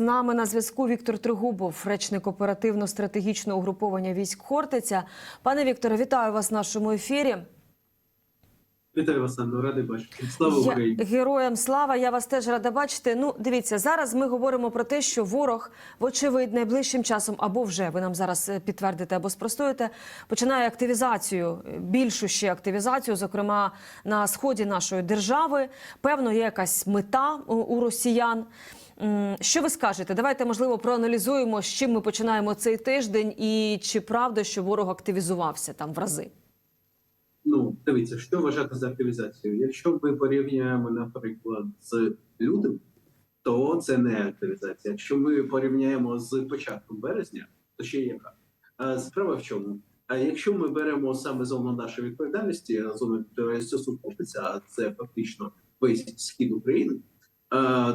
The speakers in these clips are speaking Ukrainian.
З нами на зв'язку Віктор Тригубов, речник оперативно-стратегічного угруповання військ Хортиця. Пане Вікторе, вітаю вас в нашому ефірі. Вітаю вас, Анно, радий бачити. Слава Я- Україні! Героям слава, я вас теж рада бачити. Ну, дивіться, зараз ми говоримо про те, що ворог, вочевидь, найближчим часом або вже ви нам зараз е, підтвердите або спростуєте, починає активізацію, е, більшу ще активізацію, зокрема на сході нашої держави. Певно, є якась мета у росіян. Що ви скажете? Давайте можливо проаналізуємо, з чим ми починаємо цей тиждень, і чи правда, що ворог активізувався там в рази. Ну, дивіться, що вважати за активізацію. Якщо ми порівняємо, наприклад, з лютим, то це не активізація. Якщо ми порівняємо з початком березня, то ще яка? Справа в чому? А якщо ми беремо саме зону нашої відповідальності, зону Хортиця, а це фактично весь схід України,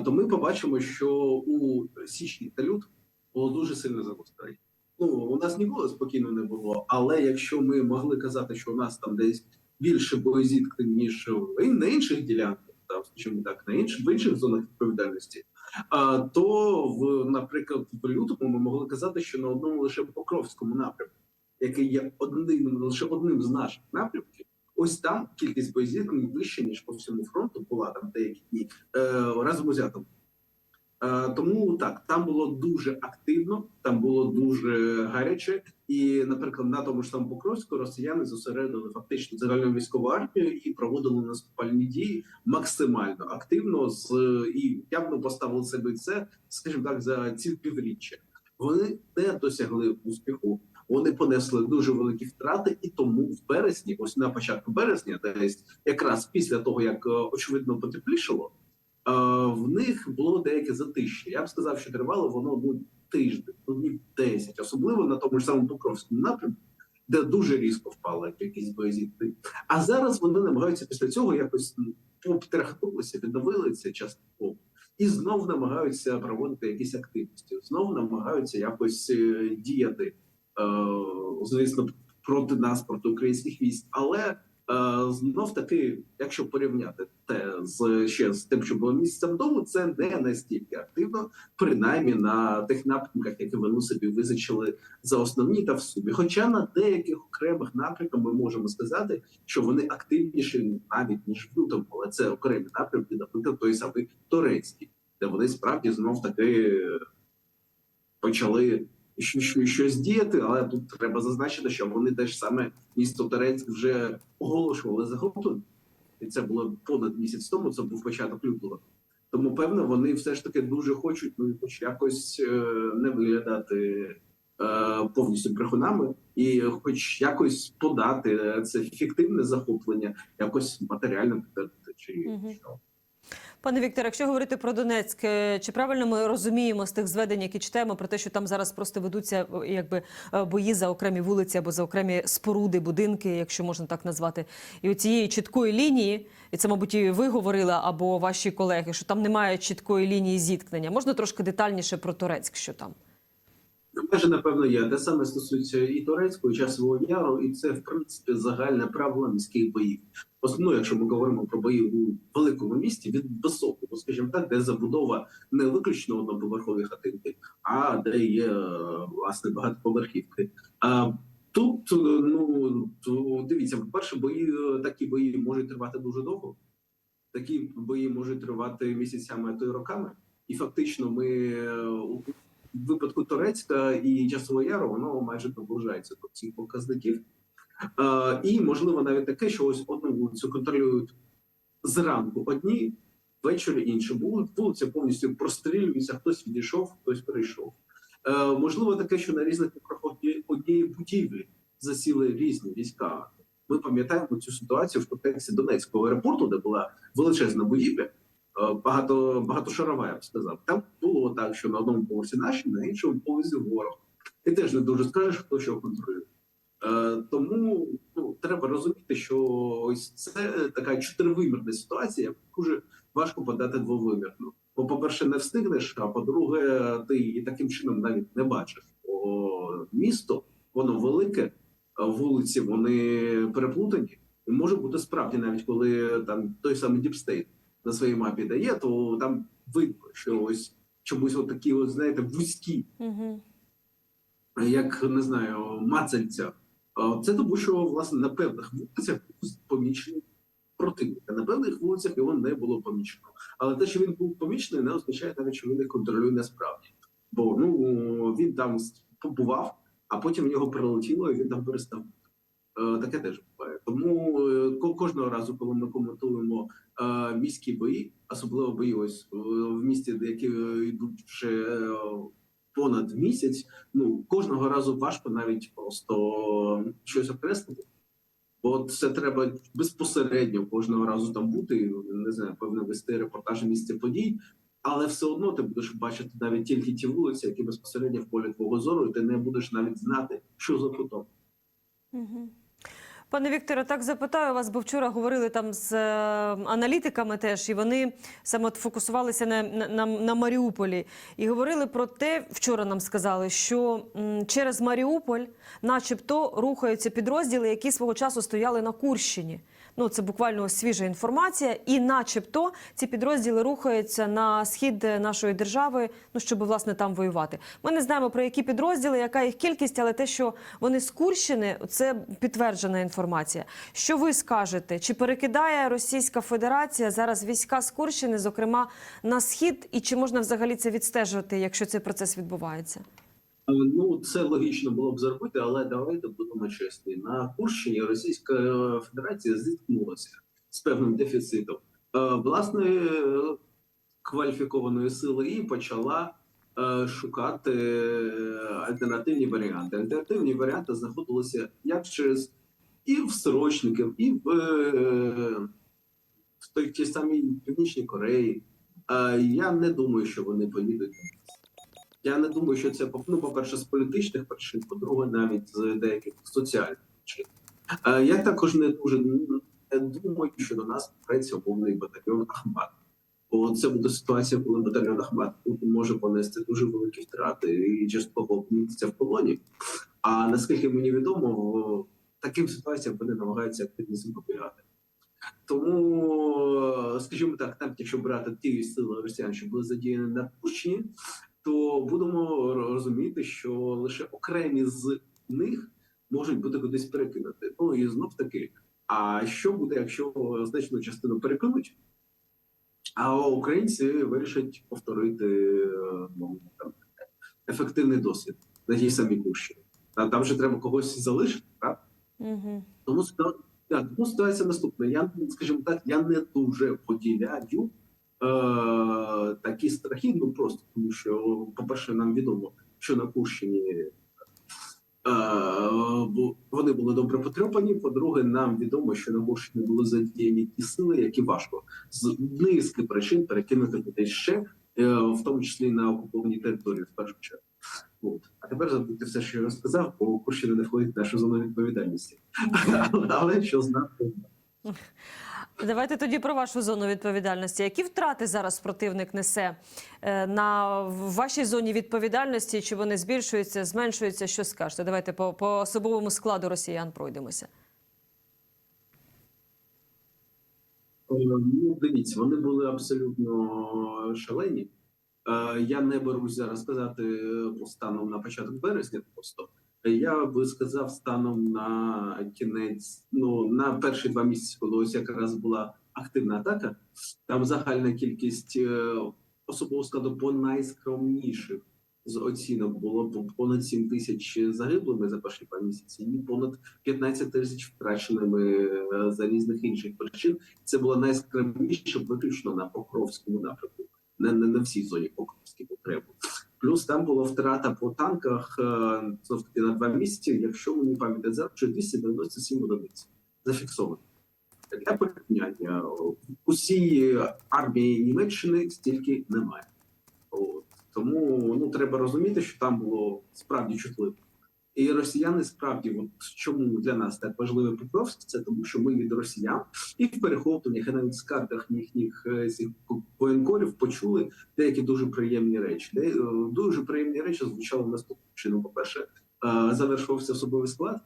то ми побачимо, що у січні та лютому було дуже сильне загострення. Ну, у нас ніколи спокійно не було, але якщо ми могли казати, що у нас там десь більше боєзіткнень, ніж на інших ділянках, там, скажімо так, на інших в інших зонах відповідальності, а, то в, наприклад, в лютому ми могли казати, що на одному лише Покровському напрямку, який є одним лише одним з наших напрямків, ось там кількість боєзіткнень вища, ніж по всьому фронту, була там деякі дні е, разом узятому. Е, Тому так, там було дуже активно, там було дуже гаряче, і, наприклад, на тому ж самому Покровську росіяни зосередили фактично загальну військову армію і проводили наступальні дії максимально активно з і явно поставили себе це, скажімо так, за ці півріччя. Вони не досягли успіху. Вони понесли дуже великі втрати, і тому в березні, ось на початку березня, десь якраз після того як е, очевидно потеплішало, е, в них було деяке затишчя. Я б сказав, що тривало воно ну, тиждень, ну, днів 10, особливо на тому ж самому Покровському напрямку, де дуже різко впала кількість боєзіткнень. А зараз вони намагаються після цього якось ну, обтряхнулися, відновилися частково. І знов намагаються проводити якісь активності, знов намагаються якось е, діяти, звісно, проти нас, проти українських військ. Але е, знов таки, якщо порівняти те з ще з тим, що було місяцем тому, це не настільки активно, принаймні на тих напрямках, які вони собі визначили за основні та в собі. Хоча на деяких окремих напрямках ми можемо сказати, що вони активніші навіть ніж в лютому, але це окремі напрямки, наприклад, той самий турецький, де вони справді знов таки почали щось діяти. Але тут треба зазначити, що вони теж саме місто Турецьк вже оголошували захоплення, і це було понад місяць тому. Це був початок лютого. Тому певно, вони все ж таки дуже хочуть ну, хоч якось е, не виглядати е, повністю брехунами, і хоч якось подати це фіктивне захоплення, якось матеріально підтвердити чи що. Пане Вікторе, якщо говорити про Донецьк, е, чи правильно ми розуміємо з тих зведень, які читаємо, про те, що там зараз просто ведуться е, якби е, бої за окремі вулиці або за окремі споруди, будинки, якщо можна так назвати, і у цієї чіткої лінії, і це, мабуть, і ви говорили або ваші колеги, що там немає чіткої лінії зіткнення. Можна трошки детальніше про Турецьк, що там? Майже напевно є. Те саме стосується і турецького, і часового яру, і це в принципі загальне правило міських боїв. Основно, якщо ми говоримо про бої у великому місті від високого, скажімо так, де забудова не виключно одноповерхові хатинки, а де є е, власне багатоповерхівки. А тут е, ну дивіться, по перше, бої е, такі бої можуть тривати дуже довго. Такі бої можуть тривати місяцями, а то й роками. І фактично, ми випадку Турецька і Часового воно майже наближається до цих показників. Е, і можливо навіть таке, що ось одну вулицю контролюють зранку одні, ввечері інші. Вули- Вулиця повністю прострілюється, хтось відійшов, хтось перейшов. Е, можливо, таке, що на різних округах однієї будівлі засіли різні війська. Ми пам'ятаємо цю ситуацію в контексті Донецького аеропорту, де була величезна будівля, багато багатошарова, я б сказав. Там було так, що на одному поверсі наші, на іншому поверсі ворог. І теж не дуже скажеш, хто що контролює. Е, тому ну, треба розуміти, що ось це така чотиривимірна ситуація, дуже важко подати двовимірну. Бо, по-перше, не встигнеш, а по-друге, ти і таким чином навіть не бачиш. Бо місто, воно велике, вулиці вони переплутані. І може бути справді, навіть коли там той самий Діпстейт на своїй мапі дає, то там видно, що ось чомусь от такі, от, знаєте, вузькі, Угу. як не знаю, мацальця. Це тому, що власне на певних вулицях був помічений противник, а на певних вулицях його не було помічено. Але те, що він був помічений, не означає навіть, що він їх контролює насправді. Бо ну він там побував, а потім в нього прилетіло, і він там перестав. Е, Таке теж буває. Тому е, кожного разу, коли ми коментуємо е, міські бої, особливо бої ось е, в місті, де які йдуть вже понад місяць, ну кожного разу важко навіть просто щось окреслити. Бо це треба безпосередньо кожного разу там бути, не знаю, певно вести репортажі місця подій, але все одно ти будеш бачити навіть тільки ті вулиці, які безпосередньо в полі твого зору, і ти не будеш навіть знати, що за кутом. Угу. Пане Вікторе, так запитаю вас, бо вчора говорили там з е, аналітиками теж, і вони саме фокусувалися на, на, на, Маріуполі. І говорили про те, вчора нам сказали, що через Маріуполь, начебто, рухаються підрозділи, які свого часу стояли на Курщині. Ну, це буквально свіжа інформація, і, начебто, ці підрозділи рухаються на схід нашої держави, ну щоб власне там воювати. Ми не знаємо про які підрозділи, яка їх кількість, але те, що вони з Курщини, це підтверджена інформація. Що ви скажете? Чи перекидає Російська Федерація зараз війська з Курщини, зокрема на схід, і чи можна взагалі це відстежувати, якщо цей процес відбувається? Е, Ну, це логічно було б зробити, але давайте будемо чесні. На Курщині Російська Федерація зіткнулася з певним дефіцитом. Е, Власне, кваліфікованої сили і почала е, шукати альтернативні варіанти. Альтернативні варіанти знаходилися як через і в срочників, і в, в той тій самій Північній Кореї. Я не думаю, що вони поїдуть я не думаю, що це ну, по-перше, з політичних причин, по-друге, навіть з деяких соціальних причин. Е, Я також не дуже не думаю, що до нас преться умовний батальйон Ахмат. Бо це буде ситуація, коли батальйон Ахмат може понести дуже великі втрати і частково опинитися в полоні. А наскільки мені відомо, таким ситуаціям вони намагаються активно запобігати. Тому, скажімо так, там, якщо брати ті сили росіян, що були задіяні на Курщині, то будемо розуміти, що лише окремі з них можуть бути кудись перекинути. Ну і знов таки. А що буде, якщо значну частину перекинуть? А українці вирішать повторити ну, там, ефективний досвід на тій самій Курщині. А там же треба когось залишити, так? Угу. Тому так, тому ситуація наступна. Я скажімо так, я не дуже поділяю такі страхи. Ну просто тому, що, по-перше, нам відомо, що на Курщині е, вони були добре потрепані. По-друге, нам відомо, що на Курщині були задіяні ті сили, які важко з низки причин перекинути кудись ще, е, в тому числі на окупованій території, в першу чергу. От. А тепер забудьте все, що я розказав, бо Курщина не входить в нашу зону відповідальності. Але що знати, Давайте тоді про вашу зону відповідальності. Які втрати зараз противник несе е, на вашій зоні відповідальності? Чи вони збільшуються, зменшуються? Що скажете? Давайте по, по особовому складу росіян пройдемося. Е, Ну, дивіться, вони були абсолютно шалені. Е, Я не берусь зараз сказати станом на початок березня. Просто я би сказав станом на кінець, ну на перші два місяці, коли ось якраз була активна атака. Там загальна кількість е, особового складу по найскромніших з оцінок було понад 7 тисяч загиблими за перші два місяці, і понад 15 тисяч втраченими е, за різних інших причин. Це було найскромніше виключно на Покровському напрямку, не, не на всій зоні Покровській потребу. Плюс там була втрата по танках е, знов на два місяці, якщо мені пам'ятають зараз, що 297 одиниць зафіксовано. Для порівняння усій армії Німеччини стільки немає. От. Тому ну треба розуміти, що там було справді чутливо. І росіяни справді, от чому для нас так важливий Покровськ, це тому, що ми від росіян і в перехопленнях, і навіть в скаргах їхніх е, воєнкорів почули деякі дуже приємні речі. Де, е, дуже приємні речі звучали наступним чином. По перше, е, завершувався особовий склад.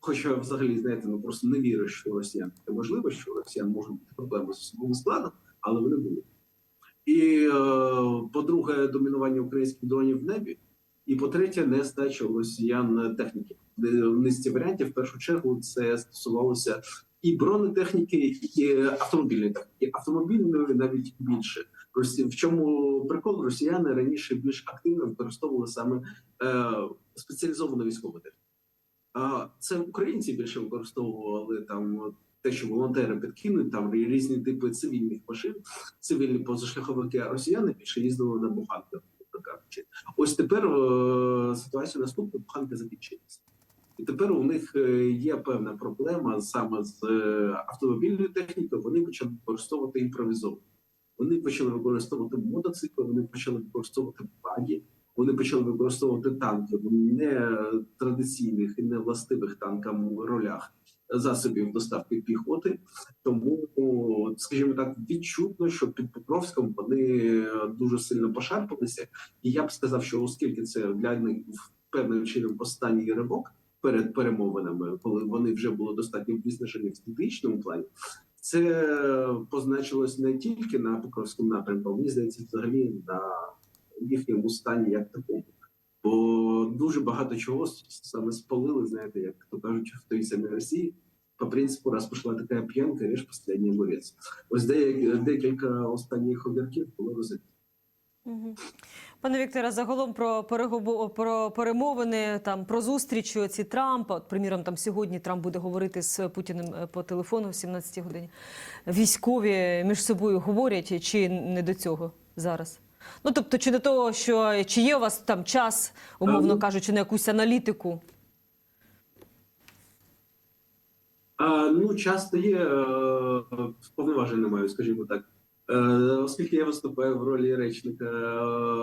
Хоча взагалі знаєте, ну просто не вірю, що росіян це можливо, що росіян можуть бути проблеми з особовим складом, але вони були. І, по-друге, домінування українських дронів в небі. І по-третє, нестача росіян техніки. В низці варіантів, в першу чергу, це стосувалося і бронетехніки, і автомобільної техніки. Автомобільної навіть більше. В чому прикол? Росіяни раніше більш активно використовували саме е, спеціалізовану військову техніку. А це українці більше використовували там те, що волонтери підкинуть, там різні типи цивільних машин, цивільні позашляховики, а росіяни більше їздили на буханках. Кажучи. Ось тепер е, ситуація наступна, буханки закінчилися. І тепер у них е, є певна проблема саме з е, автомобільною технікою. Вони почали використовувати імпровізовану. Вони почали використовувати мотоцикли, вони почали використовувати баги, вони почали використовувати танки в не традиційних і не властивих танкам ролях засобів доставки піхоти. Тому, скажімо так, відчутно, що під Покровськом вони дуже сильно пошарпалися. І я б сказав, що оскільки це для них певним чином останній ривок перед перемовинами, коли вони вже були достатньо визначені в стратегічному плані. Це позначилось не тільки на Покровському напрямку, а мені здається, взагалі на їхньому стані як такому. Бо дуже багато чого саме спалили, знаєте, як то кажуть, в той самій Росії. По принципу, раз пішла така п'янка, ріж останній огурець. Ось декілька останніх огірків було розбито. Мгм. Пане Вікторе, загалом про перегово- про перемовини, там про зустріч ці Трампа. От, приміром, там сьогодні Трамп буде говорити з Путіним е, по телефону в 17 годині. Військові між собою говорять чи не до цього зараз? Ну тобто, чи до того, що чи є у вас там час, умовно Ем. кажучи, на якусь аналітику? А, ну, часто є повноважень не маю, скажімо так. Е, оскільки я виступаю в ролі речника е,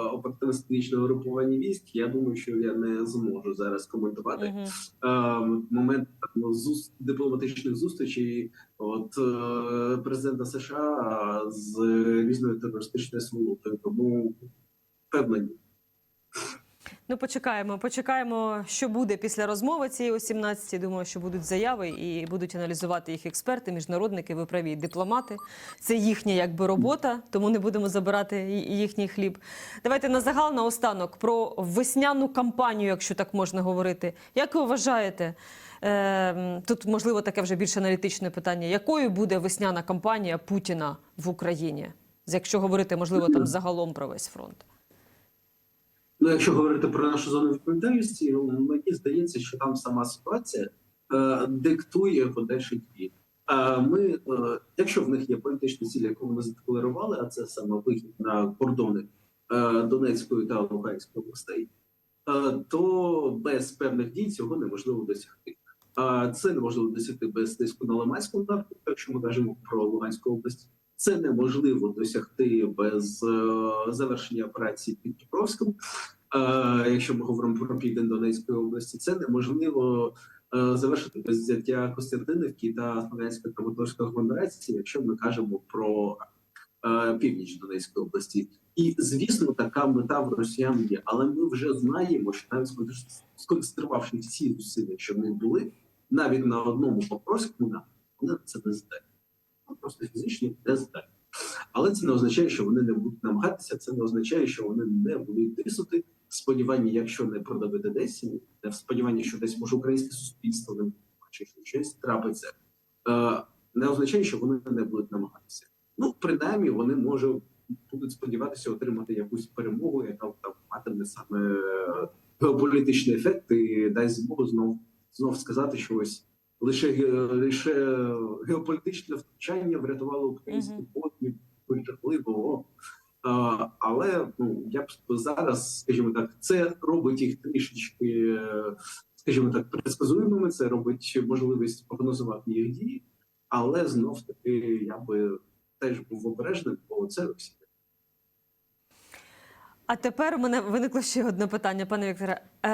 оперативно-стратегічного групування військ, я думаю, що я не зможу зараз коментувати uh -huh. момент дипломатичних зустрічей от е, президента США з різною терористичною сволотою. Тому певно ні. Ну, почекаємо, почекаємо, що буде після розмови цієї о 17 Думаю, що будуть заяви і будуть аналізувати їх експерти, міжнародники, ви праві, дипломати. Це їхня якби робота, тому не будемо забирати їхній хліб. Давайте на загал наостанок про весняну кампанію, якщо так можна говорити. Як ви вважаєте? е, Тут можливо таке вже більш аналітичне питання. Якою буде весняна кампанія Путіна в Україні? Якщо говорити, можливо, там загалом про весь фронт. Ну, якщо говорити про нашу зону відповідальності, ну, мені здається, що там сама ситуація е, диктує подальші дії. А ми, е, якщо в них є політичні цілі, яку вони задекларували, а це саме вихід на кордони е, Донецької та Луганської областей, е, то без певних дій цього неможливо досягти. А це неможливо досягти без тиску на Лиманському напрямку, якщо ми кажемо про Луганську область. Це неможливо досягти без е, завершення операції під Покровськом. Е, якщо ми говоримо про південь Донецької області, це неможливо е, завершити без взяття Костянтинівки та Слов'янської Краматорської агломерації, якщо ми кажемо про північ Донецької області. І звісно, така мета в росіян є. Але ми вже знаємо, що навіть сконцентрувавши всі зусилля, що в них були, навіть на одному Покровському напрямку, вони на це не здатні. Ну, Просто фізично не здатні. Але це не означає, що вони не будуть намагатися. Це не означає, що вони не будуть тиснути. Сподівання, якщо не продавити десь, не в сподіванні, що десь може українське суспільство не чи щось трапиться, е, не означає, що вони не будуть намагатися. Ну, принаймні, вони може будуть сподіватися отримати якусь перемогу, яка там матиме саме геополітичний ефект і дасть змогу знов знов сказати, що ось лише лише геополітичне втручання врятувало український подвиг жахливого. А, але ну я б зараз, скажімо так, це робить їх трішечки, е, скажімо так, предсказуємими. Це робить можливість прогнозувати їх дії, але знов таки я би теж був обережним, бо це Росія. А тепер у мене виникло ще одне питання, пане Вікторе. Е,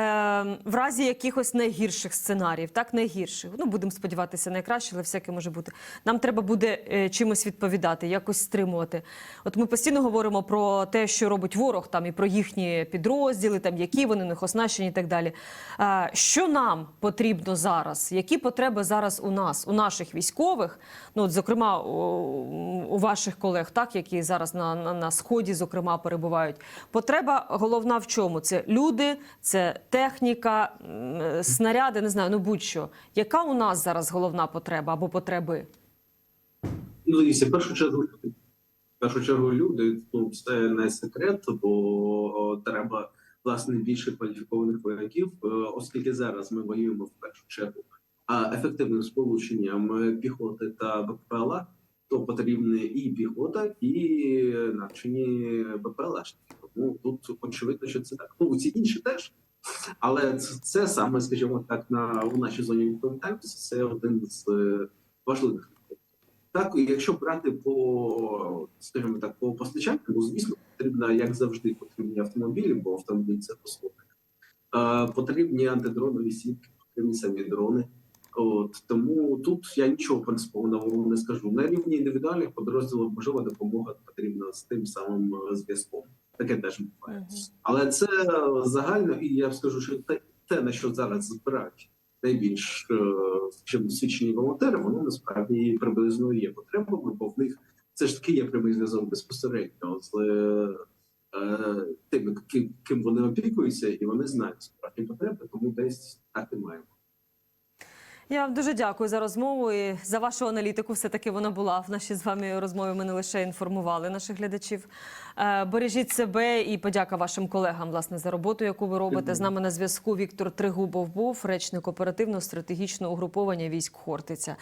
в разі якихось найгірших сценаріїв, так найгірших, ну будемо сподіватися, найкраще, але всяке може бути. Нам треба буде е, чимось відповідати, якось стримувати. От ми постійно говоримо про те, що робить ворог, там і про їхні підрозділи, там які вони них оснащені і так далі. Е, що нам потрібно зараз? Які потреби зараз у нас, у наших військових? Ну, от, зокрема, у ваших колег, так які зараз на, на, на сході, зокрема, перебувають. Потреба головна в чому? Це люди, це техніка, снаряди, не знаю, ну будь-що. Яка у нас зараз головна потреба або потреби? Ну, дивіться, в першу чергу. В першу чергу люди, ну це не секрет, бо треба власне більше кваліфікованих вояків, е, оскільки зараз ми воюємо в першу чергу а ефективним сполученням е, піхоти та БПЛА, то потрібна і піхота, і навчені БПЛАшники. Тому тут очевидно, що це так. Ну ці інші теж. Але це, саме, скажімо так, на у нашій зоні відповідальності це один з е, важливих так, якщо брати по, скажімо так, по постачанню, ну, звісно, потрібно, як завжди, потрібні автомобілі, бо автомобіль це послуги. Е, потрібні антидронові сітки, потрібні самі дрони. От тому тут я нічого принципово не скажу. На рівні індивідуальних підрозділів можлива допомога потрібна з тим самим е, зв'язком. Таке теж буває. Але це загально, і я скажу, що те, те на що зараз збирають найбільш е, досвідчені волонтери, воно насправді приблизно є потребами, бо в них це ж таки є прямий зв'язок безпосередньо з е, е, тими, ким, ким вони опікуються, і вони знають справді потреби, тому десь так і маємо. Я вам дуже дякую за розмову і за вашу аналітику. Все таки вона була в нашій з вами розмові. Ми не лише інформували наших глядачів. Е, Бережіть себе і подяка вашим колегам власне за роботу, яку ви робите. З нами на зв'язку Віктор Тригубов був речник оперативно-стратегічного угруповання військ Хортиця.